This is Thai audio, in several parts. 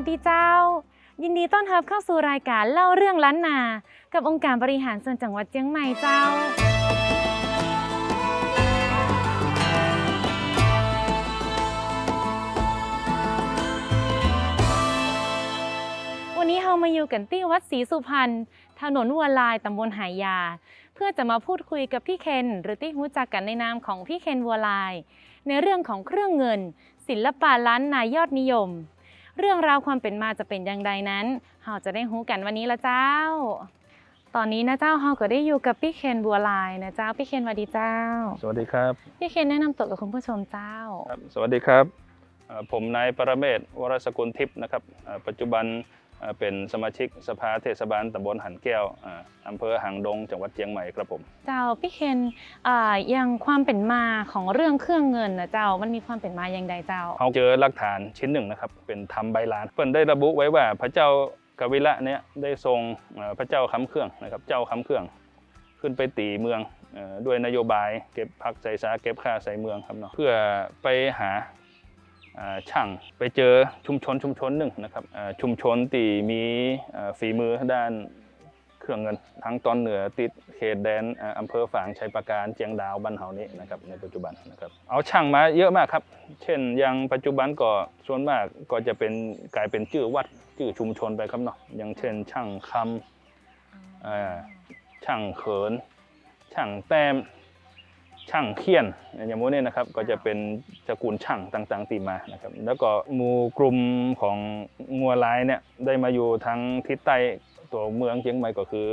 วัสดีเจ้า ยินดีต้อนรับเข้าสู่รายการเล่าเรื่องล้านนา กับองค์การบริหารส่วนจังหวัดเชียงใหม่เจ้า วันนี้เรามาอยู่กันที่วัดศรีสุพรรณถนนวัวลายตำบลหายา เพื่อจะมาพูดคุยกับพี่เคน หรือที่รู้จักกันในนามของพี่เคนวัวลาย ในเรื่องของเครื่องเงิน ศิลปะล้านนายอดนิยม เรื่องราวความเป็นมาจะเป็นอย่างไรนั้นเราจะได้รู้กันวันนี้ละเจ้า ตอนนี้นะเจ้าเราก็ได้อยู่กับพี่เคนบัวลายนะเจ้าพี่เคนสวัสดีเจ้า สวัสดีครับพี่เคนแนะนำตัวกับคุณผู้ชมเจ้า ครับสวัสดีครับเอ่อผมนายปรเมศวรสกุลทิพย์นะครับเอ่อปัจจุบัน เอ่อเป็นสมาชิกสภาเทศบาลตำบลหันแก้วอ่าอำเภอหางดงจังหวัดเชียงใหม่ครับผม เจ้าพี่เคนอ่าอย่างความเป็นมาของเรื่องเครื่องเงินนะเจ้ามันมีความเป็นมาอย่างใดเจ้าเขาเจอหลักฐานชิ้นหนึ่งนะครับเป็นทำใบลานเพิ่นได้ระบุไว้ว่าพระเจ้ากวิละเนี่ยได้ทรงเอ่อพระเจ้าคำเครื่องนะครับเจ้าคำเครื่อง ขึ้นไปตีเมืองเอ่อด้วยนโยบายเก็บพักใส่สาเก็บค่าใส่เมืองครับเนาะเพื่อไปหาอ่า ช่างไปเจอชุมชนชุมชนหนึ่งนะครับชุมชนที่มีฝีมือด้านเครื่องเงินทั้งตอนเหนือติดเขตแดนอำเภอฝางชัยปราการเจียงดาวบ้านเฮานี้นะครับในปัจจุบันนะครับเอาช่างมาเยอะมากครับ เช่นอย่างปัจจุบันก็ส่วนมากก็จะเป็นกลายเป็นชื่อวัดชื่อชุมชนไปครับเนาะอย่างเช่น ช่างคำช่างเขิน ช่างแต้ม ช่างเขียนอย่างพวกนี้นะครับก็จะเป็นตระกูลช่างต่างๆตีมานะครับแล้วก็หมู่กลุ่มของงัวลายเนี่ยได้มาอยู่ทางทิศใต้ตัวเมืองเชียงใหม่ก็คือ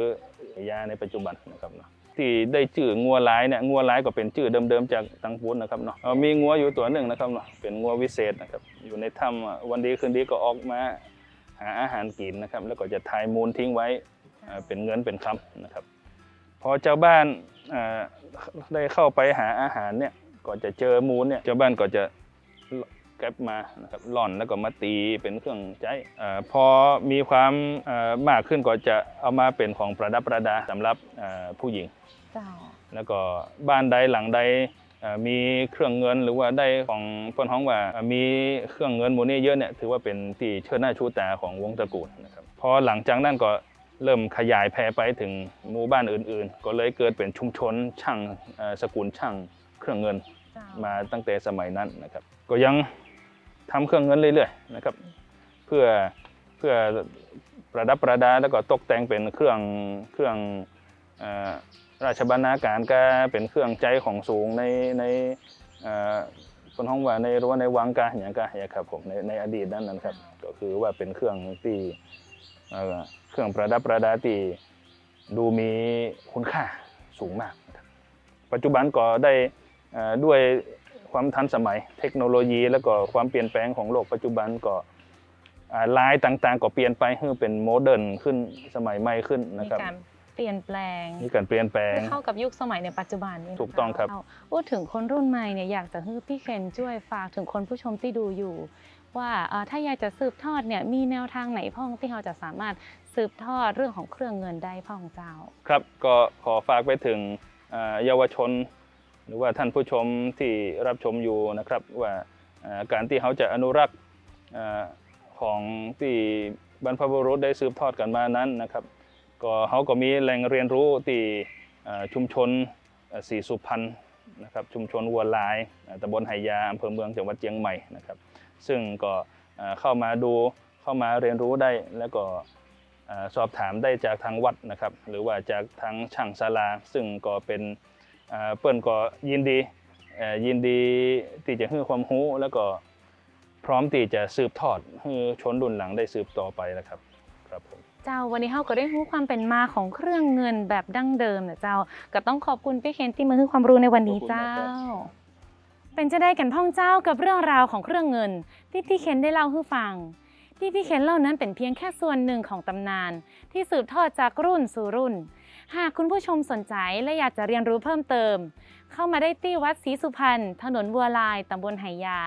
ยาในปัจจุบันนะครับเนาะที่ได้ชื่องัวลายเนี่ยงัวลายก็เป็นชื่อเดิมๆจากตังปูนนะครับเนาะมีงัวอยู่ตัวหนึ่งนะครับเนาะเป็นงัววิเศษนะครับอยู่ในถ้ำวันดีคืนดีก็ออกมาหาอาหารกินนะครับแล้วก็จะทายมูลทิ้งไว้เป็นเงินเป็นคำนะครับพอเจ้าบ้าน ได้เข้าไปหาอาหารเนี่ยก็จะเจอมูลเนี่ยเจ้าบ้านก็จะเก็บมานะครับล่อนแล้วก็มาตีเป็นเครื่องใช้อ่าพอมีความอ่ามากขึ้นก็จะเอามาเป็นของประดับประดาสำหรับอ่าผู้หญิงเจ้าแล้วก็บ้านใดหลังใดเอ่อมีเครื่องเงินหรือว่าได้ของเพื่อนห้องว่าเอ่อมีเครื่องเงินหมูนี้เยอะเนี่ยถือว่าเป็นที่เชิดหน้าชูตาของวงตระกูลนะครับพอหลังจากนั้นก็ เริ่มขยายแพร่ไปถึงหมู่บ้านอื่น ๆ ก็เลยเกิดเป็นชุมชนช่างเอ่อสกุลช่างเครื่องเงินเจ้ามาตั้งแต่สมัยนั้นนะครับ ก็ยังทำเครื่องเงินเรื่อยๆนะครับ เพื่อเพื่อประดับประดาแล้วก็ตกแต่งเป็นเครื่องเครื่องเอ่อราชบรรณาการก็เป็นเครื่องใจของสูงในในเอ่อคนห้องว่าในรั้วในวังกาอย่างกาอย่างครับผมในในอดีตนั้นนะครับ ก็คือว่าเป็นเครื่องที่ เอ่อเครื่องประดับประดาที่ดูมีคุณค่าสูงมากนะครับปัจจุบันก็ได้เอ่อด้วยความทันสมัยเทคโนโลยีแล้วก็ความเปลี่ยนแปลงของโลกปัจจุบันก็อ่าลายต่างๆ ก็เปลี่ยนไปให้เป็นโมเดิร์นขึ้นสมัยใหม่ขึ้นมีนะครับการเปลี่ยนแปลงมีการเปลี่ยนแปลงเพื่อเข้ากับยุคสมัยในปัจจุบันนี่นะถูกต้องครับเาพูดถึงคนรุ่นใหม่เนี่ยอยากจะให้พี่เคนช่วยฝากถึงคนผู้ชมที่ดูอยู่ ว่าถ้าอยากจะสืบทอดเนี่ยมีแนวทางไหนพ่องที่เราจะสามารถสืบทอดเรื่องของเครื่องเงินได้พ่องเจ้า ครับก็ขอฝากไปถึงเยาวชน หรือว่าท่านผู้ชมที่รับชมอยู่นะครับว่าการที่เขาจะอนุรักษ์ของที่บรรพบุรุษได้สืบทอดกันมานั้นนะครับ ก็เขาก็มีแหล่งเรียนรู้ที่ชุมชนอ่าศรีสุพรรณนะครับชุมชนวัวลายตำบลไหยาอำเภอเมืองจังหวัดเชียงใหม่นะครับ ซึ่งก็อ่าเข้ามาดูเข้ามาเรียนรู้ได้แล้วก็อ่าสอบถามได้จากทางวัดนะครับ หรือว่าจากทางช่างศาลา ซึ่งก็เป็นอ่าเปิ้นก็ยินดีเอ่อยินดีที่จะให้ความรู้แล้วก็พร้อมที่จะสืบทอดให้ชนรุ่นหลังได้สืบต่อไปนะครับครับผมเจ้าวันนี้เราก็ได้รู้ความเป็นมาของเครื่องเงินแบบดั้งเดิมนะเจ้า ก็ต้องขอบคุณพี่เคนที่มาให้ความรู้ในวันนี้เจ้า เป็นจะได้กันพ่องเจ้ากับเรื่องราวของเครื่องเงิน ที่พี่เคนได้เล่าให้ฟัง ที่พี่เคนเล่านั้นเป็นเพียงแค่ส่วนหนึ่งของตำนาน ที่สืบทอดจากรุ่นสู่รุ่น หากคุณผู้ชมสนใจและอยากจะเรียนรู้เพิ่มเติม เข้ามาได้ที่วัดศรีสุพรรณถนนบัวลายตำบลไหยา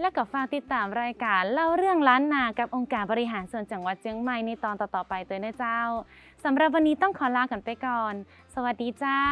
และก็ฝากติดตามรายการเล่าเรื่องล้านนากับองค์การบริหารส่วนจังหวัดเชียงใหม่ในตอนต่อๆไปตัวนะเจ้าสำหรับวันนี้ต้องขอลากันไปก่อน สวัสดีเจ้า